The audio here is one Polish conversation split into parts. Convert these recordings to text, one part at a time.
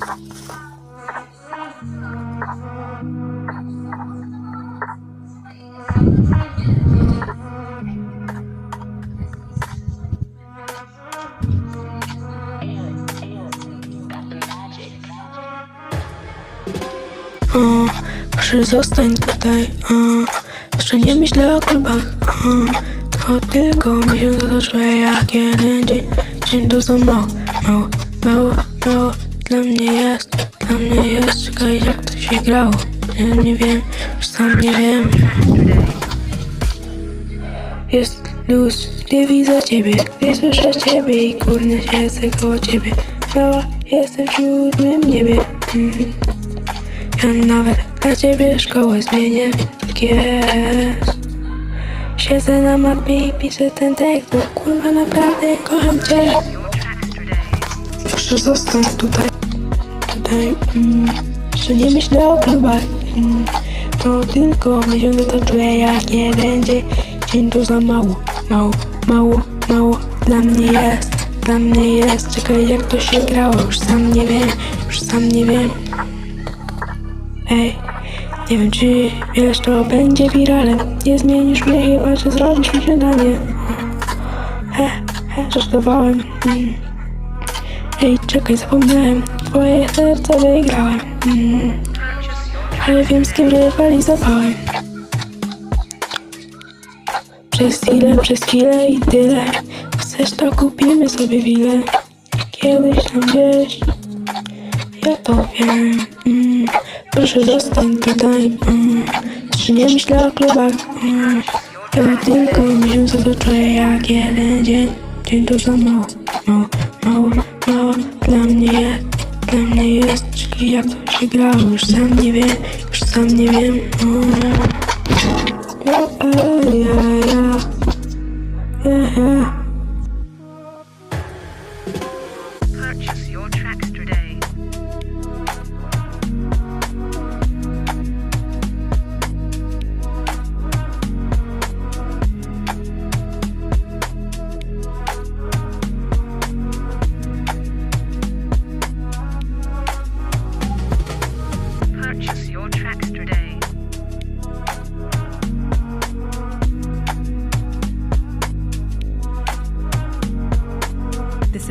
O, proszę zostań tutaj. O, jeszcze nie myślę o klubach. O, tylko miesiąc otoczyłem jak jeden dzień. Dzień to za mało, mało, mało, mało. Dla mnie jest, dla mnie jest. Czekaj, jak to się grało. Ja nie wiem, już sam nie wiem. Jest luz, gdy widzę ciebie, gdy słyszę ciebie i kurde siedzę koło ciebie. Mała, jestem w siódmym niebie. Ja nawet dla ciebie szkołę zmienię, tak jest. Siedzę na mapie i piszę ten tekst, bo kurwa naprawdę kocham cię. Proszę zostań tutaj, tutaj, mm, jeszcze nie myślę o klubach. Mm, to tylko miesiąc to czuję jak jeden dzień. Dzień to za mało, mało, mało, mało dla mnie jest, dla mnie jest. Czekaj jak to się grało, już sam nie wiem, już sam nie wiem. Ej, nie wiem czy wiesz, to będzie wiralem. Nie zmienisz mnie chyba, że zrobisz mi śniadanie. He, he, żartowałem. Mm. Ej, czekaj, zapomniałem. Twoje serce wygrałem. Mm. Ale wiem z kim rywalizowałem. Przez chwilę, przez chwilę i tyle. Chcesz to kupimy sobie wilę. Kiedyś tam gdzieś. Ja to wiem. Mm. Proszę zostań tutaj. Mm. Czy nie myślę o klubach? Mm. Ja tylko miesiąc czuję jak jeden dzień. Dzień to za mało, mało. Dla mnie dla mnie jest. Czyli jak to się grało, już sam nie wiem, już sam nie wiem. Mm. Ja, ja, ja, ja. Ja,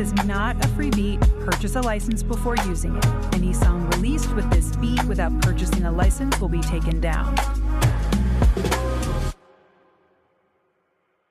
is not a free beat. Purchase a license before using it. Any song released with this beat without purchasing a license will be taken down.